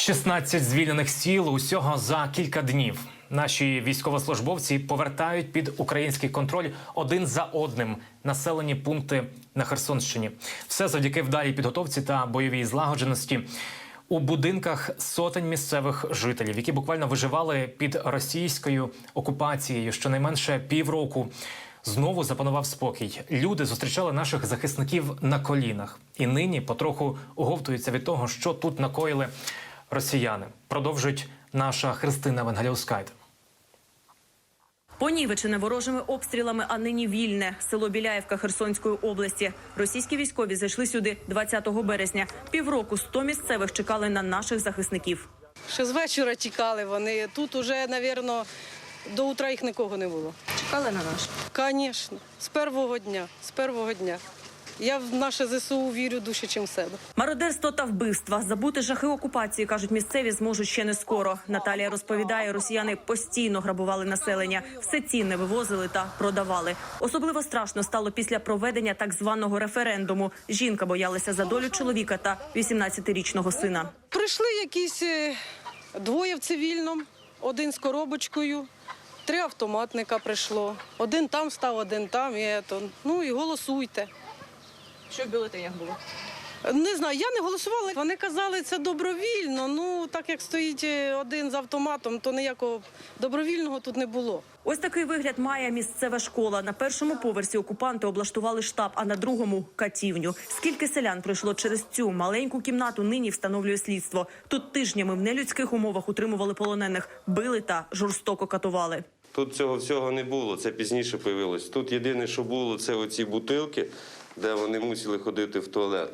16 звільнених сіл усього за кілька днів. Наші військовослужбовці повертають під український контроль один за одним населені пункти на Херсонщині. Все завдяки вдалій підготовці та бойовій злагодженості. У будинках сотень місцевих жителів, які буквально виживали під російською окупацією щонайменше півроку. Знову запанував спокій. Люди зустрічали наших захисників на колінах, і нині потроху оговтуються від того, що тут накоїли росіяни. Продовжують наша Христина Венгеліускайте. Понівечене ворожими обстрілами, а нині вільне село Біляєвка Херсонської області. Російські військові зайшли сюди 20 березня. Півроку 100 місцевих чекали на наших захисників. Ще з вечора тікали вони. Тут уже, мабуть, до утра їх нікого не було. Чекали на наш. Звісно, з першого дня. З першого дня. Я в наше ЗСУ вірю дужче, ніж в себе. Мародерство та вбивства, забути жахи окупації, кажуть місцеві, зможуть ще не скоро. Наталія розповідає, росіяни постійно грабували населення, все цінне вивозили та продавали. Особливо страшно стало після проведення так званого референдуму. Жінка боялася за долю чоловіка та 18-річного сина. Прийшли якісь е, двоє в цивільному, один з коробочкою, три автоматника прийшло. Один там став, один там. І ето. Ну і голосуйте. Що в бюлетенях було? Не знаю, я не голосувала. Вони казали, це добровільно. Ну так як стоїть е, один з автоматом, то ніякого добровільного тут не було. Ось такий вигляд має місцева школа. На першому поверсі окупанти облаштували штаб, а на другому катівню. Скільки селян пройшло через цю маленьку кімнату, нині встановлює слідство. Тут тижнями в нелюдських умовах утримували полонених, били та жорстоко катували. Тут цього всього не було, це пізніше появилось. Тут єдине, що було, це оці бутилки, де вони мусили ходити в туалет.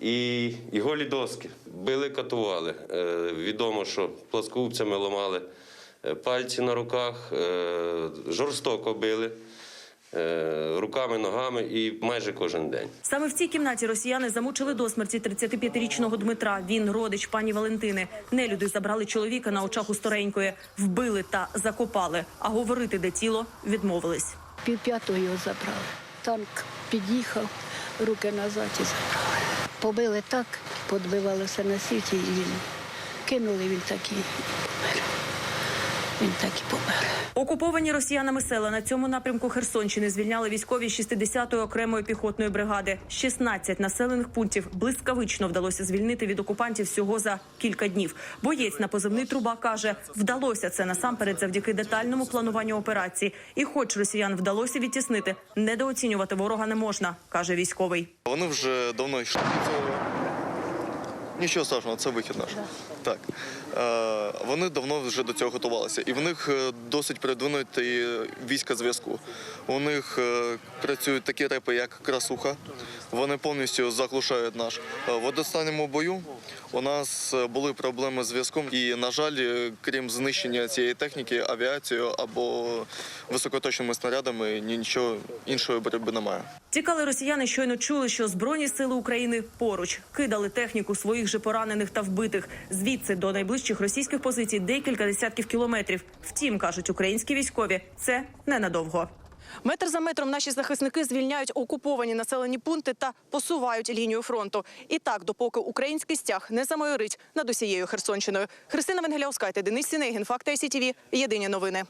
І, і голі доски. Били, катували. Е, відомо, що пласкупцями ламали е, пальці на руках, е, жорстоко били е, руками, ногами і майже кожен день. Саме в цій кімнаті росіяни замучили до смерті 35-річного Дмитра. Він родич пані Валентини. Нелюди забрали чоловіка на очах у старенької, вбили та закопали. А говорити, де тіло, відмовились. Пів п'ятого його забрали. Танк під'їхав, руки назад і забрали. Побили так, подбивалося на світі, і кинули, він так і помер. Він так і помер. Окуповані росіянами села на цьому напрямку Херсонщини звільняли військові 60-ї окремої піхотної бригади. 16 населених пунктів блискавично вдалося звільнити від окупантів всього за кілька днів. Боєць на позивний труба каже, вдалося це насамперед завдяки детальному плануванню операції. І, хоч росіян вдалося відтіснити, недооцінювати ворога не можна, каже військовий. Вони вже давно йшли до цього. Нічого страшного, це вихід наш. Так. Е, вони давно вже до цього готувалися. І в них е, досить продвинуті війська зв'язку. У них е, працюють такі репи, як красуха. Вони повністю заглушають наш. Е, В останньому бою у нас були проблеми з зв'язком. І, на жаль, крім знищення цієї техніки, авіацією або високоточними снарядами, нічого іншої боротьби немає. Тікали росіяни щойно чули, що збройні сили України поруч кидали техніку своїх же поранених та вбитих. Звідси до найближчих російських позицій декілька десятків кілометрів. Втім, кажуть українські військові, це ненадовго. Метр за метром наші захисники звільняють окуповані населені пункти та посувають лінію фронту. І так, допоки український стяг не замайорить над усією Херсонщиною. Христина Венгеляускайте, Денис Сінегін, Факти СІТВ. Єдині новини.